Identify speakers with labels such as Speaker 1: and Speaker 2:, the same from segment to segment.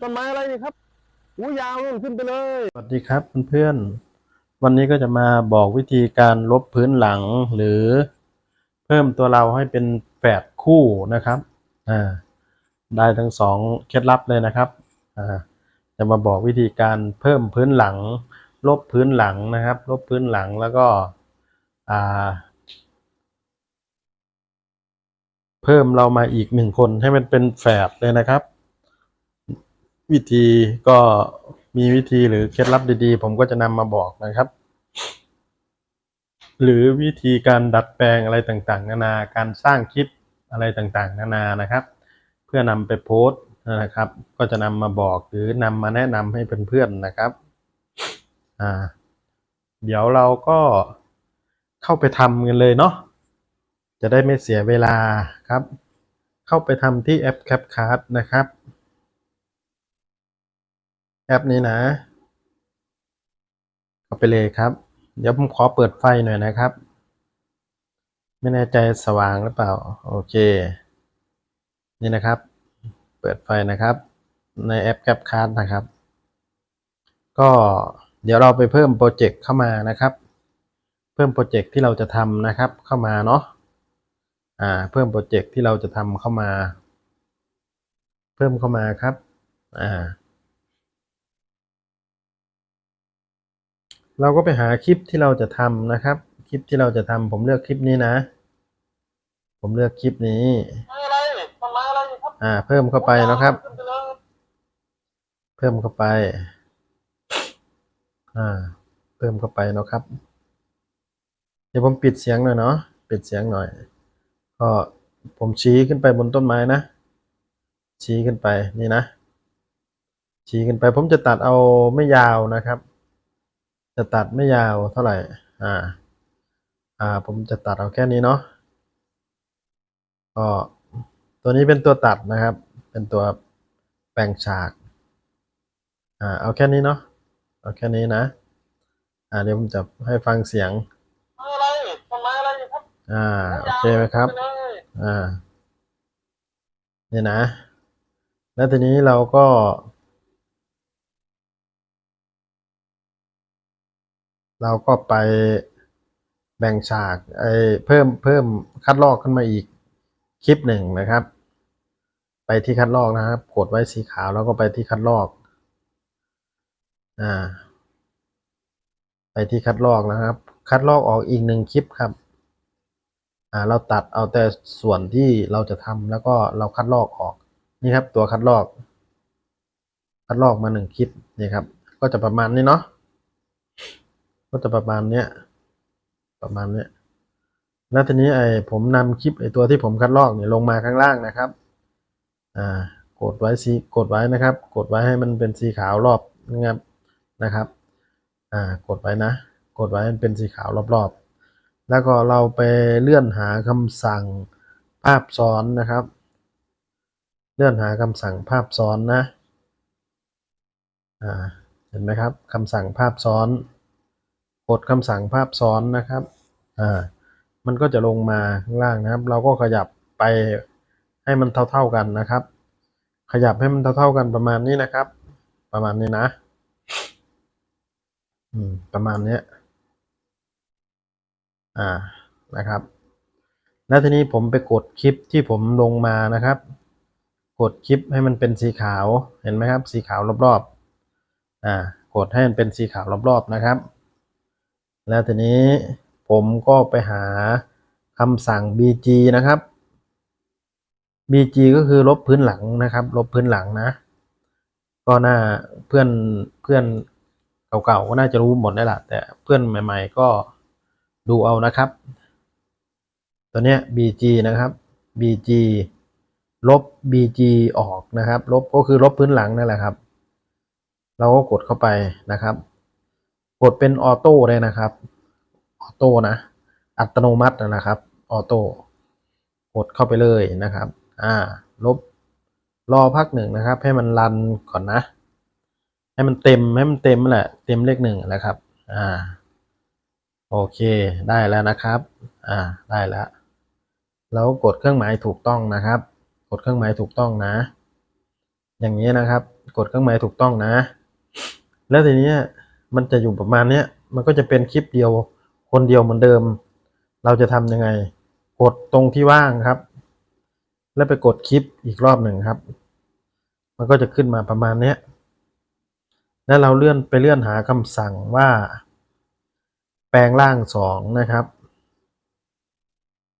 Speaker 1: ต้นไม้อะไรนี่ครับอู้ยาวนู่นขึ้นไปเลย
Speaker 2: สวัสดีครับเพื่อนๆ วันนี้ก็จะมาบอกวิธีการลบพื้นหลังหรือเพิ่มตัวเราให้เป็นแฝดคู่นะครับ อ่า ได้ทั้งสองเคล็ดลับเลยนะครับ อ่า จะมาบอกวิธีการเพิ่มพื้นหลัง ลบพื้นหลังนะครับ ลบพื้นหลังแล้วก็ อ่า เพิ่มเรามาอีกหนึ่งคนให้มันเป็นแฝดเลยนะครับ วิธีก็มีวิธีหรือเคล็ดลับดีๆ ผมก็จะนำมาบอกนะครับ หรือวิธีการดัดแปลงอะไรต่างๆ นานาการสร้างคลิปอะไรต่างๆ นานานะครับ เพื่อนำไปโพสต์นะครับ ก็จะนำมาบอกหรือนำมาแนะนำให้เพื่อนๆนะครับอ่าเดี๋ยวเราก็เข้าไปทำกันเลยเนาะจะได้ไม่เสียเวลาครับ เข้าไปทำที่แอป CapCut นะครับ แอปนี้นะเข้าไปเลยครับ เดี๋ยวผมขอเปิดไฟหน่อยนะครับ ไม่แน่ใจสว่างหรือเปล่า โอเค นี่นะครับ เปิดไฟนะครับ ในแอป CapCut นะครับ ก็เดี๋ยวเราไปเพิ่มโปรเจกต์เข้ามานะครับ เพิ่มโปรเจกต์ที่เราจะทำนะครับ เข้ามาเนาะอ่า เพิ่มโปรเจกต์ที่เราจะทำเข้ามา เพิ่มเข้ามาครับ อ่า เราก็ไปหาคลิปที่เราจะทำนะครับ คลิปที่เราจะทำผมเลือกคลิปนี้นะ ผมเลือกคลิปนี้
Speaker 1: อะไรต้นไม้อะไร
Speaker 2: อ่า เพิ่มเข้าไปนะครับ
Speaker 1: เพิ่
Speaker 2: มเข้าไป อ่า เพิ่มเข้าไปนะครับ เดี๋ยวผมปิดเสียงหน่อยเนาะปิดเสียงหน่อย ก็ผมชี้ขึ้นไปบนต้นไม้นะ ชี้ขึ้นไปนี่นะ ชี้ขึ้นไปผมจะตัดเอาไม่ยาวนะครับ จะตัดไม่ยาวเท่าไหร่ อ่า อ่า ผมจะตัดเอาแค่นี้เนาะ ก็ตัวนี้เป็นตัวตัดนะครับ เป็นตัวแบ่งฉาก อ่า เอาแค่นี้เนาะ เอาแค่นี้นะ อ่า เดี๋ยวผมจะให้ฟังเสียง
Speaker 1: อะไรต้นไม้อะไรนี่ครับ
Speaker 2: อ่า โอเคไหมครับ อ่า นี่นะ แล้วทีนี้เราก็ เราก็ไปแบ่งฉากไอ้เพิ่มเพิ่มคัดลอกขึ้นมาอีกคลิปหนึ่งนะครับ ไปที่คัดลอกนะครับ กดไว้สีขาวแล้วก็ไปที่คัดลอกอ่าไปที่คัดลอกนะครับ คัดลอกออกอีกหนึ่งคลิปครับอ่าเราตัดเอาแต่ส่วนที่เราจะทำแล้วก็เราคัดลอกออกนี่ครับตัวคัดลอก คัดลอกมาหนึ่งคลิปนี่ครับ ก็จะประมาณนี้เนาะ ก็จะประมาณเนี้ยประมาณเนี้ยแล้วทีนี้ไอ้ผมนำคลิปไอ้ตัวที่ผมคัดลอกเนี่ยลงมาข้างล่างนะครับอ่ากดไว้สีกดไว้นะครับ กดไว้ให้มันเป็นสีขาวรอบนะครับนะครับอ่ากดไว้นะ กดไว้มันเป็นสีขาวรอบๆ แล้วก็เราไปเลื่อนหาคำสั่งภาพซ้อนนะครับ เลื่อนหาคำสั่งภาพซ้อนนะอ่าเห็นไหมครับคำสั่งภาพซ้อน กดคำสั่งภาพซ้อนนะครับ อ่า มันก็จะลงมาข้างล่างนะครับ เราก็ขยับไปให้มันเท่า ๆกันนะครับ ขยับให้มันเท่า ๆกันประมาณนี้นะครับ ประมาณนี้นะ อืม ประมาณนี้อ่า นะครับ แล้วทีนี้ผมไปกดคลิปที่ผมลงมานะครับ กดคลิปให้มันเป็นสีขาว เห็นไหมครับ สีขาวรอบๆ อ่า กดให้มันเป็นสีขาวรอบๆ นะครับ แล้วทีนี้ผมก็ไปหาคำสั่ง bg นะครับ bg ก็คือลบพื้นหลังนะครับ ลบพื้นหลังนะ ก็น่าเพื่อนเพื่อนเก่าๆก็น่าจะรู้หมดได้ละแต่เพื่อนใหม่ ๆ ก็ดูเอานะครับ ตัวเนี้ย bg นะครับ bg ลบ bg ออกนะครับ ลบก็คือลบพื้นหลังนั่นแหละครับ เราก็กดเข้าไปนะครับ กดเป็นออโต้เลยนะครับ ออโต้นะ อัตโนมัตินะครับ ออโต้ กดเข้าไปเลยนะครับ อ่า ลบ รอพักหนึ่งนะครับ ให้มันรันก่อนนะ ให้มันเต็ม ให้มันเต็มแหละ เต็มเลขหนึ่งแหละครับ อ่า โอเค ได้แล้วนะครับ อ่า ได้แล้ว แล้วกดเครื่องหมายถูกต้องนะครับ กดเครื่องหมายถูกต้องนะ อย่างนี้นะครับ กดเครื่องหมายถูกต้องนะ แล้วทีนี้ มันจะอยู่ประมาณเนี้ย มันก็จะเป็นคลิปเดียว คนเดียวเหมือนเดิม เราจะทำยังไง กดตรงที่ว่างครับ แล้วไปกดคลิปอีกรอบหนึ่งครับ มันก็จะขึ้นมาประมาณเนี้ย แล้วเราเลื่อนไปเลื่อนหาคำสั่งว่า แปลงร่างสองนะครับ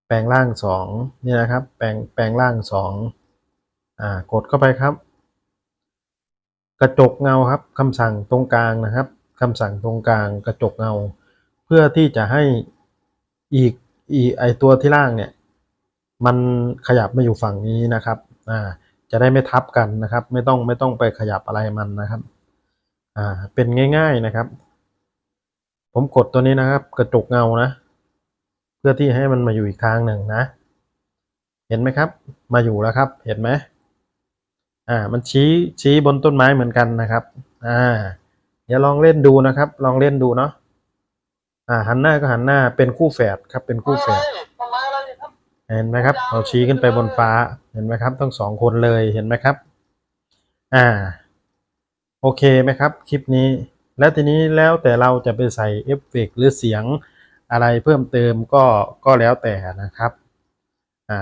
Speaker 2: แปลงร่างสองนี่นะครับ แปลงแปลงร่างสองอ่ากดเข้าไปครับ กระจกเงาครับคำสั่งตรงกลางนะครับ คำสั่งตรงกลางกระจกเงา เพื่อที่จะให้อีกอีไอตัวที่ล่างเนี่ย มันขยับมาอยู่ฝั่งนี้นะครับอ่าจะได้ไม่ทับกันนะครับ ไม่ต้องไม่ต้องไปขยับอะไรมันนะครับอ่าเป็นง่าย ๆนะครับ ผมกดตัวนี้นะครับ กระจกเงานะ เพื่อที่ให้มันมาอยู่อีกทางหนึ่งนะ เห็นไหมครับ มาอยู่แล้วครับ เห็นไหมอ่า มันชี้ชี้บนต้นไม้เหมือนกันนะครับ อ่า เดี๋ยวลองเล่นดูนะครับ ลองเล่นดูเนาะอ่าหันหน้าก็หันหน้าเป็นคู่แฝดครับ เป็นคู่แฝดเห็นไหมครับเราชี้ขึ้นไปบนฟ้าเห็นไหมครับทั้งสองคนเลยเห็นไหมครับ อ่า โอเคไหมครับ คลิปนี้ แล้วทีนี้แล้วแต่เราจะไปใส่เอฟเฟกต์หรือเสียงอะไรเพิ่มเติมก็ก็แล้วแต่นะครับ อ่า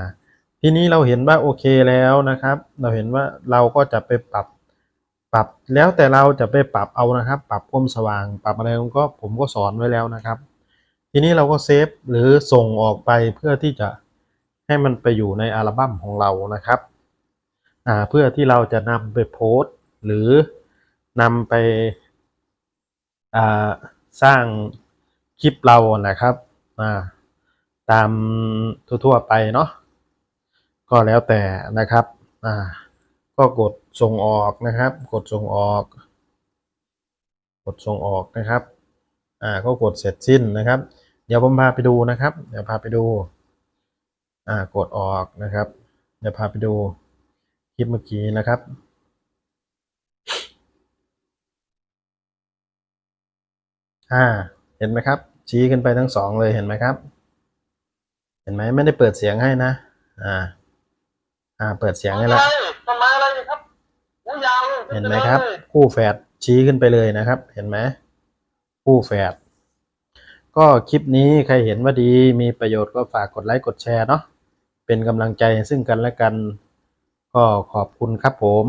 Speaker 2: ทีนี้เราเห็นว่าโอเคแล้วนะครับ เราเห็นว่าเราก็จะไปปรับ ปรับแล้วแต่เราจะไปปรับเอานะครับ ปรับความสว่าง ปรับอะไรก็ผมก็สอนไว้แล้วนะครับ ทีนี้เราก็เซฟหรือส่งออกไปเพื่อที่จะให้มันไปอยู่ในอัลบั้มของเรานะครับอ่าเพื่อที่เราจะนำไปโพสต์ หรือนำไปอ่าสร้างคลิปเรานะครับอ่าตามทั่วๆไปเนาะก็แล้วแต่นะครับอ่า ก็กดส่งออกนะครับ กดส่งออก กดส่งออกนะครับอ่าก็กดเสร็จสิ้นนะครับ เดี๋ยวผมพาไปดูนะครับ เดี๋ยวพาไปดูอ่ากดออกนะครับ เดี๋ยวพาไปดูคลิปเมื่อกี้นะครับอ่าเห็นไหมครับ ชี้ขึ้นไปทั้งสองเลยเห็นไหมครับ เห็นไหมไม่ได้เปิดเสียงให้นะอ่าอ่าเปิดเสียงให้แล้ว เห็
Speaker 1: ขึ้
Speaker 2: น
Speaker 1: ป
Speaker 2: ไหม
Speaker 1: ลย
Speaker 2: ครับ คู่แฝดชี้ขึ้นไปเลยนะครับ เห็นไหมคู่แฝดก็คลิปนี้ใครเห็นว่าดีมีประโยชน์ก็ฝากกดไลค์กดแชร์เนาะเป็นกำลังใจซึ่งกันและกัน ก็ขอบคุณครับผม